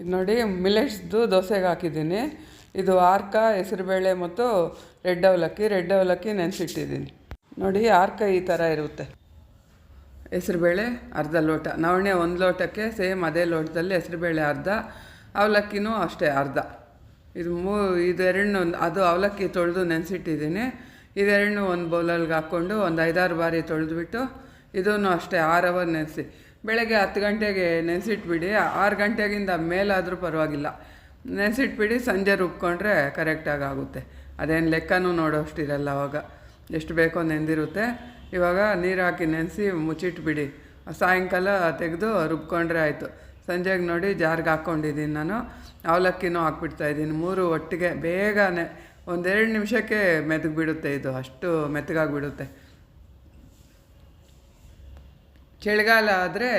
ಇದು ನೋಡಿ ಮಿಲೆಟ್ಸ್ದು ದೋಸೆಗೆ ಹಾಕಿದ್ದೀನಿ. ಇದು ಆರ್ಕ, ಹೆಸರುಬೇಳೆ ಮತ್ತು ರೆಡ್ ಅವಲಕ್ಕಿ. ರೆಡ್ ಅವಲಕ್ಕಿ ನೆನೆಸಿಟ್ಟಿದ್ದೀನಿ. ನೋಡಿ, ಆರ್ಕ ಈ ಥರ ಇರುತ್ತೆ. ಹೆಸರುಬೇಳೆ, ಅರ್ಧ ಲೋಟ. ನವಣೆ ಒಂದು ಲೋಟಕ್ಕೆ ಸೇಮ್ ಅದೇ ಲೋಟದಲ್ಲಿ ಹೆಸರುಬೇಳೆ ಅರ್ಧ, ಅವಲಕ್ಕಿನೂ ಅಷ್ಟೇ ಅರ್ಧ. ಇದು ಮೂ ಇದೆರಡನ್ನೂ ಅದು ಅವಲಕ್ಕಿ ತೊಳೆದು ನೆನೆಸಿಟ್ಟಿದ್ದೀನಿ. ಇದೆರಡನ್ನೂ ಒಂದು ಬೌಲಲ್ಗೆ ಹಾಕ್ಕೊಂಡು ಒಂದು ಐದಾರು ಬಾರಿ ತೊಳೆದುಬಿಟ್ಟು, ಇದನ್ನು ಅಷ್ಟೇ ಆರು ಅವರ್ ನೆನೆಸಿ. ಬೆಳಗ್ಗೆ ಹತ್ತು ಗಂಟೆಗೆ ನೆನೆಸಿಟ್ಬಿಡಿ, ಆರು ಗಂಟೆಗಿಂದ ಮೇಲಾದರೂ ಪರವಾಗಿಲ್ಲ. ನೆನೆಸಿಟ್ಬಿಡಿ, ಸಂಜೆ ರುಬ್ಕೊಂಡ್ರೆ ಕರೆಕ್ಟಾಗಿ ಆಗುತ್ತೆ. ಅದೇನು ಲೆಕ್ಕನೂ ನೋಡೋಷ್ಟಿರಲ್ಲ ಅವಾಗ. ಎಷ್ಟು ಬೇಕೋ ನೆಂದಿರುತ್ತೆ. ಇವಾಗ ನೀರು ಹಾಕಿ ನೆನೆಸಿ ಮುಚ್ಚಿಟ್ಬಿಡಿ. ಸಾಯಂಕಾಲ ತೆಗೆದು ರುಬ್ಕೊಂಡ್ರೆ ಆಯಿತು. ಸಂಜೆಗೆ ನೋಡಿ ಜಾರ್ಗೆ ಹಾಕ್ಕೊಂಡಿದ್ದೀನಿ ನಾನು. ಅವಲಕ್ಕಿನೂ ಹಾಕ್ಬಿಡ್ತಾಯಿದ್ದೀನಿ ಮೂರು ಒಟ್ಟಿಗೆ ಬೇಗನೆ ಒಂದೆರಡು ನಿಮಿಷಕ್ಕೆ ಮೆತ್ಗೆ ಬಿಡುತ್ತೆ ಇದು. ಅಷ್ಟು ಮೆತ್ತಗಾಗಿಬಿಡುತ್ತೆ ಚಳಿಗಾಲ ಆದರೆ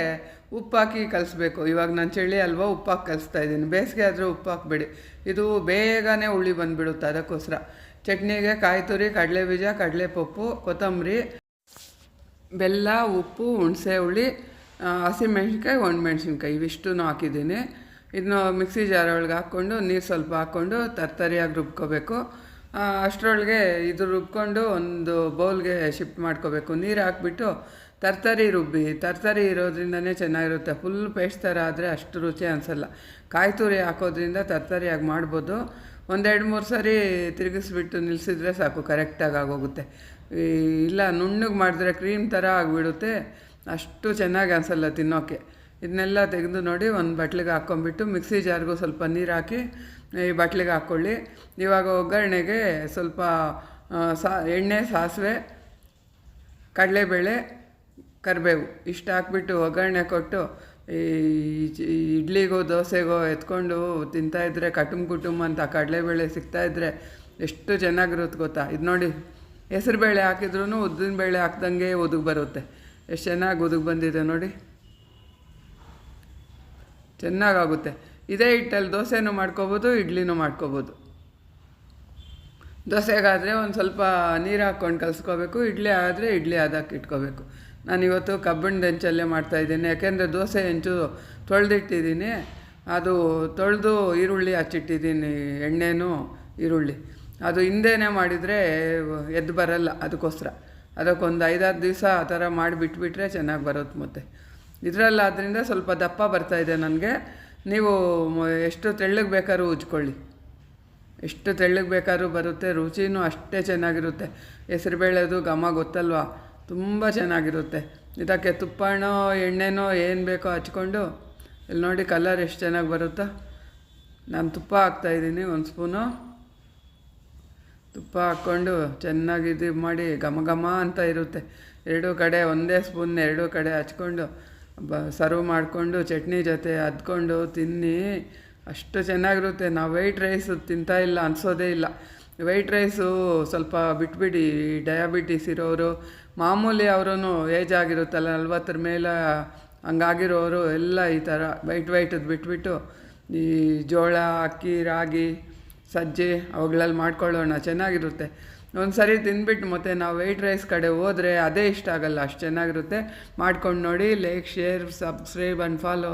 ಉಪ್ಪಾಕಿ ಕಲಿಸ್ಬೇಕು. ಇವಾಗ ನಾನು ಚಳಿ ಅಲ್ವಾ, ಉಪ್ಪಾಕಿ ಕಲಿಸ್ತಾ ಇದ್ದೀನಿ. ಬೇಸಿಗೆ ಆದರೆ ಉಪ್ಪು ಹಾಕ್ಬೇಡಿ ಇದು ಬೇಗನೆ ಹುಳಿ ಬಂದುಬಿಡುತ್ತೆ ಅದಕ್ಕೋಸ್ಕರ. ಚಟ್ನಿಗೆ ಕಾಯಿ ತುರಿ, ಕಡಲೆ ಬೀಜ, ಕಡಲೆ ಪಪ್ಪು, ಕೊತ್ತಂಬರಿ, ಬೆಲ್ಲ, ಉಪ್ಪು, ಹುಣಸೆ ಹುಳಿ ಹಸಿಮೆಣ್ಸಿನ್ಕಾಯಿ ಒಣಮೆಣ್ಸಿನ್ಕಾಯಿ ಇವಿಷ್ಟೂ ಹಾಕಿದ್ದೀನಿ. ಇದನ್ನು ಮಿಕ್ಸಿ ಜಾರ ಒಳಗೆ ಹಾಕ್ಕೊಂಡು, ನೀರು ಸ್ವಲ್ಪ ಹಾಕ್ಕೊಂಡು, ತರ್ತರಿಯಾಗಿ ರುಬ್ಕೋಬೇಕು. ಅಷ್ಟರೊಳಗೆ ಇದು ರುಬ್ಕೊಂಡು ಒಂದು ಬೌಲ್ಗೆ ಶಿಫ್ಟ್ ಮಾಡ್ಕೋಬೇಕು. ನೀರು ಹಾಕ್ಬಿಟ್ಟು ತರ್ತರಿ ರುಬ್ಬಿ. ತರ್ತರಿ ಇರೋದ್ರಿಂದನೇ ಚೆನ್ನಾಗಿರುತ್ತೆ. ಫುಲ್ ಪೇಸ್ಟ್ ಥರ ಆದರೆ ಅಷ್ಟು ರುಚಿ ಅನಿಸಲ್ಲ. ಕಾಯಿ ತುರಿ ಹಾಕೋದ್ರಿಂದ ತರ್ತರಿಯಾಗಿ ಮಾಡ್ಬೋದು. ಒಂದೆರಡು ಮೂರು ಸರಿ ತಿರುಗಿಸ್ಬಿಟ್ಟು ನಿಲ್ಲಿಸಿದ್ರೆ ಸಾಕು, ಕರೆಕ್ಟಾಗಿ ಆಗೋಗುತ್ತೆ. ಇಲ್ಲ ನುಣ್ಣಗೆ ಮಾಡಿದ್ರೆ ಕ್ರೀಮ್ ಥರ ಆಗಿಬಿಡುತ್ತೆ. ಅಷ್ಟು ಚೆನ್ನಾಗಿ ಅನಿಸಲ್ಲ ತಿನ್ನೋಕ್ಕೆ ಇದನ್ನೆಲ್ಲ ತೆಗೆದು ನೋಡಿ ಒಂದು ಬಟ್ಲಿಗೆ ಹಾಕ್ಕೊಂಬಿಟ್ಟು ಮಿಕ್ಸಿ ಜಾರ್ಗೂ ಸ್ವಲ್ಪ ನೀರು ಹಾಕಿ, ಈ ಬಟ್ಲಿಗೆ ಹಾಕ್ಕೊಳ್ಳಿ. ಇವಾಗ ಒಗ್ಗರಣೆಗೆ ಸ್ವಲ್ಪ ಸಾ, ಎಣ್ಣೆ, ಸಾಸಿವೆ, ಕಡಲೆಬೇಳೆ, ಕರಿಬೇವು ಇಷ್ಟು ಹಾಕ್ಬಿಟ್ಟು ಒಗ್ಗರಣೆ ಕೊಟ್ಟು, ಈ ಇಡ್ಲಿಗೋ, ದೋಸೆಗೋ ಎತ್ಕೊಂಡು ತಿಂತಾಯಿದ್ರೆ ಕಟುಮ್ ಕುಟುಂಬ ಅಂತ ಕಡಲೆಬೇಳೆ ಸಿಗ್ತಾಯಿದ್ರೆ ಎಷ್ಟು ಚೆನ್ನಾಗಿರುತ್ತೆ ಗೊತ್ತಾ? ಇದು ನೋಡಿ, ಹೆಸರುಬೇಳೆ ಹಾಕಿದ್ರೂ ಉದ್ದಿನ ಬೇಳೆ ಹಾಕ್ದಂಗೆ ಒದಗಿ ಬರುತ್ತೆ. ಎಷ್ಟು ಚೆನ್ನಾಗಿ ಒದಗಿ ಬಂದಿದೆ ನೋಡಿ. ಚೆನ್ನಾಗಾಗುತ್ತೆ. ಇದೇ ಹಿಟ್ಟಲ್ಲಿ ದೋಸೆನೂ ಮಾಡ್ಕೋಬೋದು, ಇಡ್ಲಿನೂ ಮಾಡ್ಕೋಬೋದು. ದೋಸೆಗಾದರೆ ಒಂದು ಸ್ವಲ್ಪ ನೀರು ಹಾಕ್ಕೊಂಡು ಕಲಿಸ್ಕೋಬೇಕು, ಇಡ್ಲಿ ಆದರೆ ಇಡ್ಲಿ ಅದಕ್ಕೆ ಇಟ್ಕೋಬೇಕು. ನಾನು ಇವತ್ತು ಕಬ್ಬಿಣದ ಹೆಂಚಲ್ಲೇ ಮಾಡ್ತಾಯಿದ್ದೀನಿ ಯಾಕೆಂದರೆ ದೋಸೆ ಹೆಂಚು ತೊಳೆದಿಟ್ಟಿದ್ದೀನಿ. ಅದು ತೊಳೆದು ಈರುಳ್ಳಿ ಹಚ್ಚಿಟ್ಟಿದ್ದೀನಿ, ಎಣ್ಣೆನೂ, ಈರುಳ್ಳಿ. ಅದು ಹಿಂದೆನೇ ಮಾಡಿದರೆ ಎದ್ದು ಬರಲ್ಲ ಅದಕ್ಕೋಸ್ಕರ. ಅದಕ್ಕೊಂದು ಐದಾರು ದಿವಸ ಆ ಥರ ಮಾಡಿಬಿಟ್ಬಿಟ್ರೆ ಚೆನ್ನಾಗಿ ಬರುತ್ತೆ ಮತ್ತೆ. ಇದರಲ್ಲಾದ್ರಿಂದ ಸ್ವಲ್ಪ ದಪ್ಪ ಬರ್ತಾ ಇದೆ ನನಗೆ. ನೀವು ಎಷ್ಟು ತೆಳ್ಳಗೆ ಬೇಕಾದ್ರೂ ಉಜ್ಕೊಳ್ಳಿ. ಎಷ್ಟು ತೆಳ್ಳಗೆ ಬೇಕಾದ್ರೂ ಬರುತ್ತೆ, ರುಚಿನೂ ಅಷ್ಟೇ ಚೆನ್ನಾಗಿರುತ್ತೆ. ಹೆಸರುಬೇಳೆದು ಘಮ ಗೊತ್ತಲ್ವಾ? ತುಂಬ ಚೆನ್ನಾಗಿರುತ್ತೆ. ಇದಕ್ಕೆ ತುಪ್ಪನೋ, ಎಣ್ಣೆನೋ ಏನು ಬೇಕೋ ಹಚ್ಕೊಂಡು, ಇಲ್ಲಿ ನೋಡಿ ಕಲರ್ ಎಷ್ಟು ಚೆನ್ನಾಗಿ ಬರುತ್ತಾ? ನಾನು ತುಪ್ಪ ಹಾಕ್ತಾಯಿದ್ದೀನಿ ಒಂದು ಸ್ಪೂನು. ತುಪ್ಪ ಹಾಕ್ಕೊಂಡು ಚೆನ್ನಾಗಿ ಇದು ಮಾಡಿ ಘಮ ಘಮ ಅಂತ ಇರುತ್ತೆ. ಎರಡೂ ಕಡೆ ಒಂದೇ ಸ್ಪೂನ್, ಎರಡೂ ಕಡೆ ಹಚ್ಕೊಂಡು ಬ ಸರ್ವ್ ಮಾಡಿಕೊಂಡು, ಚಟ್ನಿ ಜೊತೆ ಅದ್ಕೊಂಡು ತಿನ್ನಿ. ಅಷ್ಟು ಚೆನ್ನಾಗಿರುತ್ತೆ. ನಾವು ವೈಟ್ ರೈಸ್ ತಿಂತಾ ಇಲ್ಲ, ಅನಿಸೋದೇ ಇಲ್ಲ. ವೈಟ್ ರೈಸು ಸ್ವಲ್ಪ ಬಿಟ್ಬಿಡಿ. ಡಯಾಬಿಟೀಸ್ ಇರೋರು, ಮಾಮೂಲಿ ಅವರೂ ಏಜ್ ಆಗಿರುತ್ತಲ್ಲ, ನಲ್ವತ್ತರ ಮೇಲೆ ಹಂಗಾಗಿರೋರು ಎಲ್ಲ ಈ ಥರ ವೈಟ್ ವೈಟದ್ದು ಬಿಟ್ಬಿಟ್ಟು, ಈ ಜೋಳ, ಅಕ್ಕಿ, ರಾಗಿ, ಸಜ್ಜೆ ಅವುಗಳಲ್ಲಿ ಮಾಡ್ಕೊಳ್ಳೋಣ. ಚೆನ್ನಾಗಿರುತ್ತೆ. ಒಂದು ಸರಿ ತಿಂದ್ಬಿಟ್ಟು ಮತ್ತೆ ನಾವು ವೈಟ್ ರೈಸ್ ಕಡೆ ಹೋದರೆ ಅದೇ ಇಷ್ಟ ಆಗಲ್ಲ. ಅಷ್ಟು ಚೆನ್ನಾಗಿರುತ್ತೆ. ಮಾಡ್ಕೊಂಡು ನೋಡಿ like share subscribe and follow